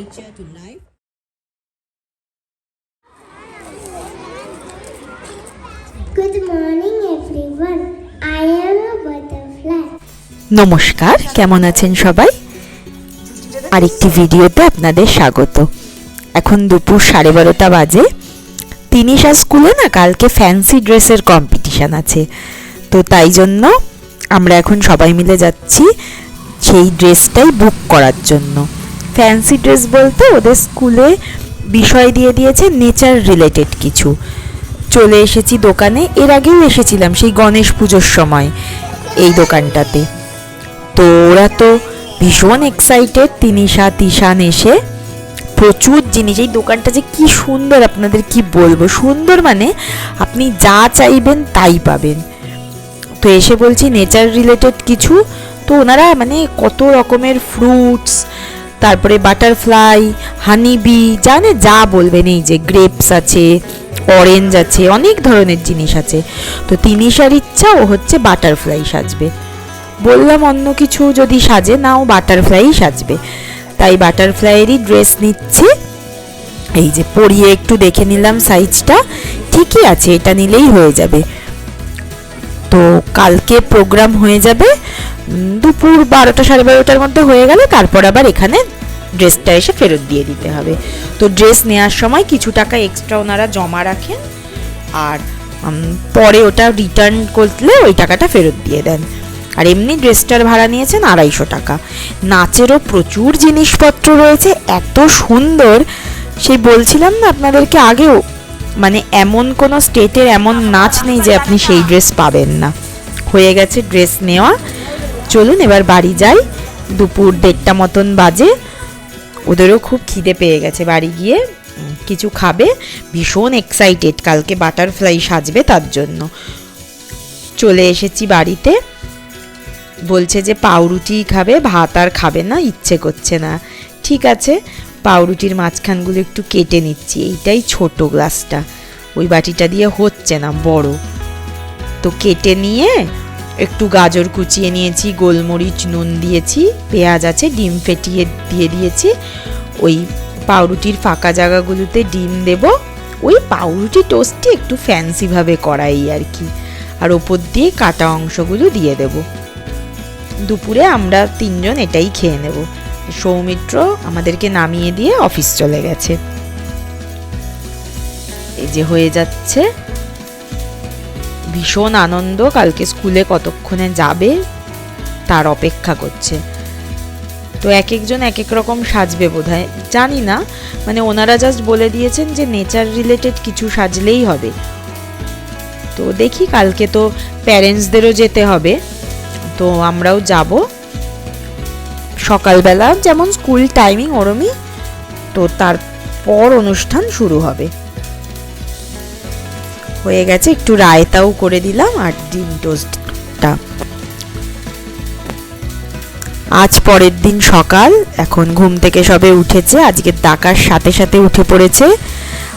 nature to life. Good morning, everyone. I am a butterfly. নমস্কার কেমন আছেন সবাই আরেকটি ভিডিওতে আপনাদের স্বাগত এখন দুপুর সাড়ে বারোটা বাজে তিনিশা স্কুলে না কালকে ফ্যান্সি ড্রেসের কম্পিটিশান আছে তো তাই জন্য আমরা এখন সবাই মিলে যাচ্ছি সেই ড্রেসটাই বুক করার জন্য ফ্যান্সি ড্রেস বলতে ওদের স্কুলে বিষয় দিয়ে দিয়েছে নেচার রিলেটেড কিছু। চলে এসেছি দোকানে, এর আগেও এসেছিলাম সেই গণেশ পুজোর সময় এই দোকানটাতে। তো ওরা তো ভীষণ এক্সাইটেড তিনিশা তিশান এসে প্রচুর জিনিস, এই দোকানটা যে কি সুন্দর আপনাদের কি বলব? সুন্দর মানে আপনি যা চাইবেন তাই পাবেন। তো এসে বলছি নেচার রিলেটেড কিছু, তো ওনারা মানে কত রকমের ফ্রুটস তারপরে বাটারফ্লাই হানিবি জানে যা বলবেন, এই যে গ্রেপস আছে অরেঞ্জ আছে, অনেক ধরনের জিনিস আছে। তো তিনিশার ইচ্ছা, ও হচ্ছে বাটারফ্লাই সাজবে। বললাম অন্য কিছু যদি সাজে, না ও বাটারফ্লাই সাজবে। তাই বাটারফ্লাইয়েরই ড্রেস নিচ্ছি। এই যে পরিয়ে একটু দেখে নিলাম সাইজটা ঠিকই আছে, এটা নিলেই হয়ে যাবে। তো কালকে প্রোগ্রাম হয়ে যাবে। দুপুর বারোটা সাড়ে বারোটার মধ্যে হয়ে গেলে, তারপর আবার এখানে ড্রেসটা এসে ফেরত দিয়ে দিতে হবে। তো ড্রেস নেওয়ার সময় কিছু টাকা এক্সট্রা ওনারা জমা রাখেন আর পরে ওটা রিটার্ন করলে ওই টাকাটা ফেরত দিয়ে দেন। আর এমনি ড্রেসটার ভাড়া নিয়েছেন আড়াইশো টাকা। নাচেরও প্রচুর জিনিসপত্র রয়েছে, এত সুন্দর। সেই বলছিলাম না আপনাদেরকে আগেও মানে এমন কোনো স্টেটের এমন নাচ নেই যে আপনি সেই ড্রেস পাবেন না। হয়ে গেছে ড্রেস নেওয়া। চলুন এবার বাড়ি যাই। দুপুর দেড়টা মতন বাজে। ওদেরও খুব খিদে পেয়ে গেছে। বাড়ি গিয়ে কিছু খাবে। ভীষণ এক্সাইটেড কালকে বাটারফ্লাই সাজবে তার জন্য। চলে এসেছি বাড়িতে। বলছে যে পাউরুটি খাবে, ভাত আর খাবে না, ইচ্ছে করছে না। ঠিক আছে, পাউরুটির মাঝখানগুলো একটু কেটে নিচ্ছি। এইটাই ছোট গ্লাসটা ওই বাটিটা দিয়ে হচ্ছে না, বড়। তো কেটে নিয়ে একটু গাজর কুচিয়ে নিয়েছি, গোলমরিচ, নুন দিয়েছি, পেঁয়াজ আছে, ডিম ফেটিয়ে দিয়ে দিয়েছি। ওই পাউরুটির ফাঁকা জায়গাগুলোতে ডিম দেব। ওই পাউরুটি টোস্টটি একটু ফ্যান্সিভাবে করাই আর কি। আর ওপর দিয়ে কাটা অংশগুলো দিয়ে দেবো। দুপুরে আমরা তিনজন এটাই খেয়ে নেব। সৌমিত্র আমাদেরকে নামিয়ে দিয়ে অফিস চলে গেছে। এই যে হয়ে যাচ্ছে। ভীষণ আনন্দ কালকে স্কুলে কতক্ষণে যাবে তার অপেক্ষা করছে। তো এক একজন এক এক রকম সাজবে বোধহয়। জানি না মানে ওনারা জাস্ট বলে দিয়েছেন যে নেচার রিলেটেড কিছু সাজলেই হবে। তো দেখি কালকে তো প্যারেন্টসদেরও যেতে হবে। তো আমরাও যাব। সকালবেলা যেমন স্কুল টাইমিং ওরমই, তো তারপর অনুষ্ঠান শুরু হবে। হয়ে গেছে। একটু রায়তাও করে দিলাম আর ডিম টোস্টটা। আজ পরের দিন সকাল, এখন ঘুম থেকে সবে উঠেছে, আজকে ডাকার সাথে সাথে উঠে পড়েছে।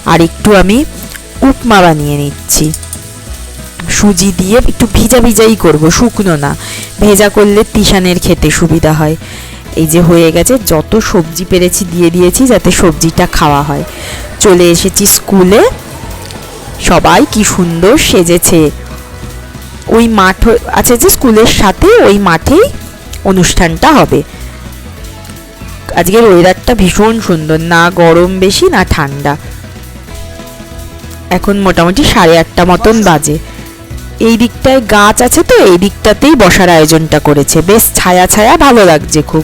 আর একটু আমি উপমা বানিয়ে নিচ্ছি। সুজি দিয়ে একটু ভিজা ভিজাই করব, শুকনো না। ভেজা করলে তিশানের খেতে সুবিধা হয়। এই যে হয়ে গেছে, যত সবজি পেরেছি দিয়ে দিয়েছি যাতে সবজিটা খাওয়া হয়। চলে এসেছি স্কুলে। সবাই কি সুন্দর সেজেছে। ওই মাঠ আছে যে স্কুলের সাথে ওই মাঠেই অনুষ্ঠানটা হবে। আজকের ওয়েদারটা ভীষণ সুন্দর, না গরম বেশি, না ঠান্ডা। এখন মোটামুটি সাড়ে আটটা মতন বাজে। এই দিকটায় গাছ আছে তো, এই দিকটাতেই বসার আয়োজনটা করেছে। বেশ ছায়া ছায়া, ভালো লাগছে খুব।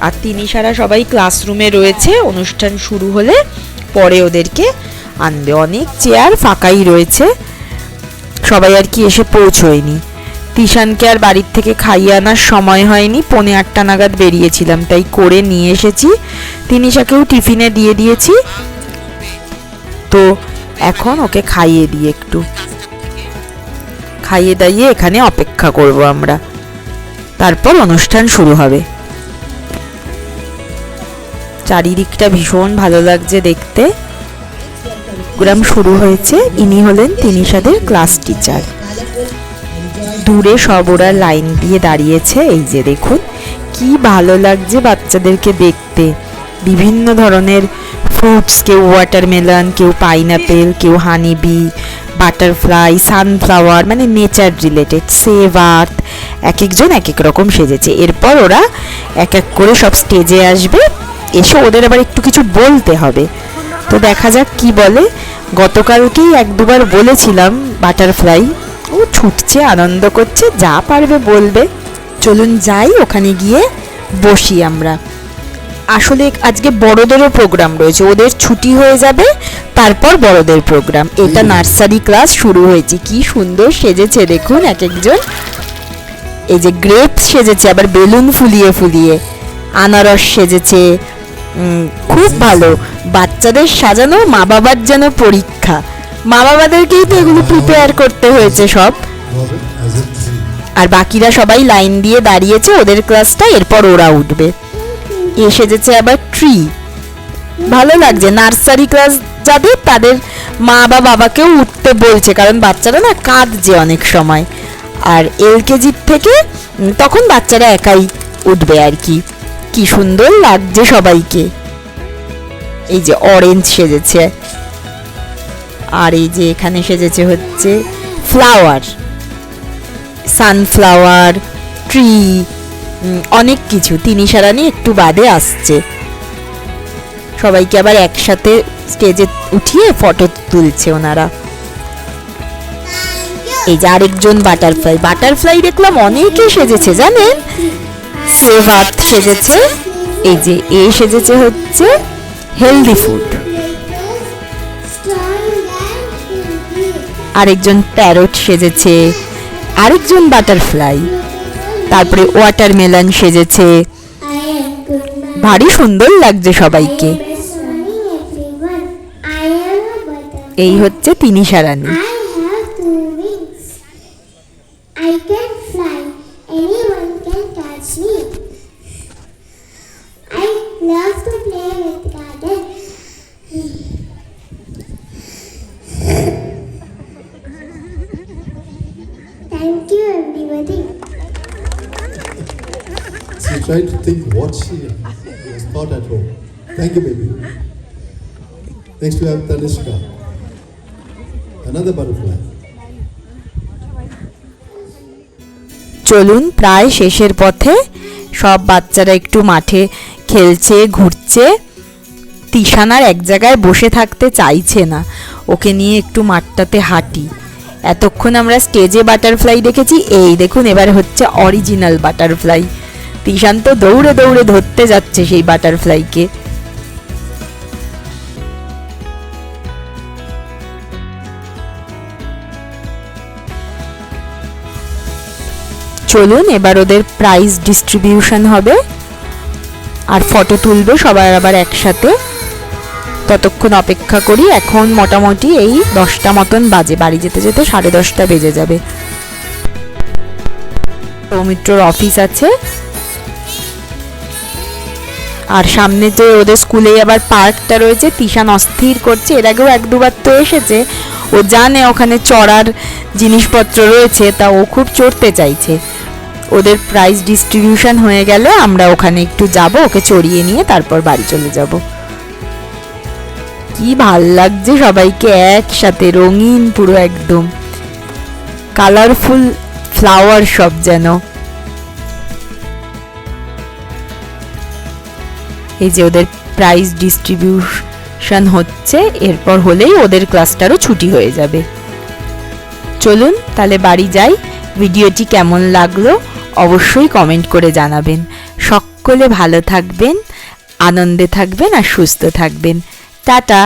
আর তিনি সারা সবাই ক্লাসরুমে রয়েছে। অনুষ্ঠান শুরু হলে পরে ওদেরকে আনবে অনেক চেয়ার ফাঁকাই রয়েছে। সবাই আর কি এসে পৌঁছয়নি। তিশানকে আর বাড়ির থেকে খাইয়ে আনার সময় হয়নি। পৌনে আটটা নাগাদ বেরিয়েছিলাম, তাই করে নিয়ে এসেছি। তিনিশাকেও টিফিনে দিয়ে দিয়েছি। তো এখন ওকে খাইয়ে দিই একটু। খাইয়ে দাইয়ে এখানে অপেক্ষা করব আমরা। তারপর অনুষ্ঠান শুরু হবে। চারিদিকটা ভীষণ ভালো লাগছে দেখতে। প্রোগ্রাম শুরু হয়েছে। ইনি হলেন তিনি তিনিশাদের ক্লাস টিচার দূরে সব ওরা লাইন দিয়ে দাঁড়িয়েছে। এই যে দেখুন, কি ভালো লাগছে বাচ্চাদেরকে দেখতে। বিভিন্ন ধরনের ফ্রুটস কেউ ওয়াটারমেলন কেউ পাইনাপেল কেউ হানিবি বাটারফ্লাই সানফ্লাওয়ার মানে নেচার রিলেটেড সেভ আর্থ এক একজন এক এক রকম সেজেছে। এরপর ওরা এক এক করে সব স্টেজে আসবে। এসে ওদের আবার একটু কিছু বলতে হবে। তো দেখা যাক কি বলে। গতকালকেই এক দুবার বলেছিলাম বাটারফ্লাই। ও ছুটছে আনন্দ করছে যা পারবে বলবে। চলুন যাই ওখানে গিয়ে বসি আমরা। আসলে আজকে বড়দেরও প্রোগ্রাম রয়েছে। ওদের ছুটি হয়ে যাবে তারপর বড়দের প্রোগ্রাম। এটা নার্সারি ক্লাস শুরু হয়েছে। কি সুন্দর সেজেছে দেখুন এক একজন। এই যে গ্রেপস সেজেছে আবার বেলুন ফুলিয়ে ফুলিয়ে। আনারস সেজেছে খুব ভালো। বাচ্চাদের সাজানো মা বাবার যেন পরীক্ষা। মা বাবাদেরকেই তো এগুলো প্রিপেয়ার করতে হয়েছে সব. আর বাকিরা সবাই লাইন দিয়ে দাঁড়িয়েছে, ওদের ক্লাসটা এরপর ওরা উঠবে। এ সেজেছে আবার ট্রি ভালো লাগছে। নার্সারি ক্লাস যাদের, তাদের মা বা বাবাকেও উঠতে বলছে, কারণ বাচ্চারা না কাঁদছে অনেক সময়। আর এলকেজির থেকে তখন বাচ্চারা একাই উঠবে আর কি। কি সুন্দর লাগছে সবাইকে। এই যে অরেঞ্জ সেজেছে। আর এই যে এখানে সেজেছে হচ্ছে ফ্লাওয়ার সানফ্লাওয়ার ট্রি অনেক কিছু। তিনি সারানি একটু বাদে আসছে। সবাইকে আবার একসাথে স্টেজে উঠিয়ে ফটো তুলছে ওনারা। এই যে আরেকজন বাটারফ্লাই বাটারফ্লাই দেখলাম অনেকে সেজেছে, জানেন? আর্থ সেজেছে, এই যে এ সেজেছে হচ্ছে হেলদি ফুড. আরেকজন প্যারট সেজেছে, আরেকজন বাটারফ্লাই তারপরে ওয়াটারমেলন সেজেছে. ভারী সুন্দর লাগছে সবাইকে. এই হচ্ছে তিনি সারানি Tried to think what she was taught at home. Thank you, baby. Next we have Tanishka. Another butterfly. চলুন প্রায় শেষের পথে সব বাচ্চারা একটু মাঠে খেলছে ঘুরছে তিশানার এক জায়গায় বসে থাকতে চাইছে না ওকে নিয়ে একটু মাঠটাতে হাঁটি এতক্ষণ আমরা স্টেজে বাটারফ্লাই দেখেছি এই দেখুন এবার হচ্ছে অরিজিনাল বাটারফ্লাই তিশান তো দৌড়ে দৌড়ে ধরতে যাচ্ছে সেই বাটারফ্লাইকে। চলুন, এবার ওদের প্রাইজ ডিস্ট্রিবিউশন হবে। আর ফটো তুলবে সবাই আবার একসাথে। ততক্ষণ অপেক্ষা করি, এখন মোটামুটি এই দশটা মতন বাজে, বাড়ি যেতে যেতে সাড়ে দশটা বেজে যাবে। সৌমিত্রর অফিস আছে। আর সামনে যে ওদের স্কুলে আবার পার্কটা রয়েছে, তিশান অস্থির করছে। এর আগেও এক দুবার তো এসেছে। ও জানে ওখানে চড়ার জিনিসপত্র রয়েছে, তা ও খুব চড়তে চাইছে। ওদের প্রাইজ ডিস্ট্রিবিউশন হয়ে গেলে, আমরা ওখানে একটু যাব, ওকে চড়িয়ে নিয়ে তারপর বাড়ি চলে যাব। কি ভালো লাগছে সবাইকে, একসাথে রঙিন পুরো একদম। কালারফুল ফ্লাওয়ার সব যেন। এই যে ওদের প্রাইজ ডিস্ট্রিবিউশন হচ্ছে, এরপর হলেই ওদের ক্লাসটারও ছুটি হয়ে যাবে। চলুন তাহলে বাড়ি যাই, ভিডিওটি কেমন লাগল অবশ্যই কমেন্ট করে জানাবেন। সকলে ভালো থাকবেন, আনন্দে থাকবেন আর সুস্থ থাকবেন। টাটা!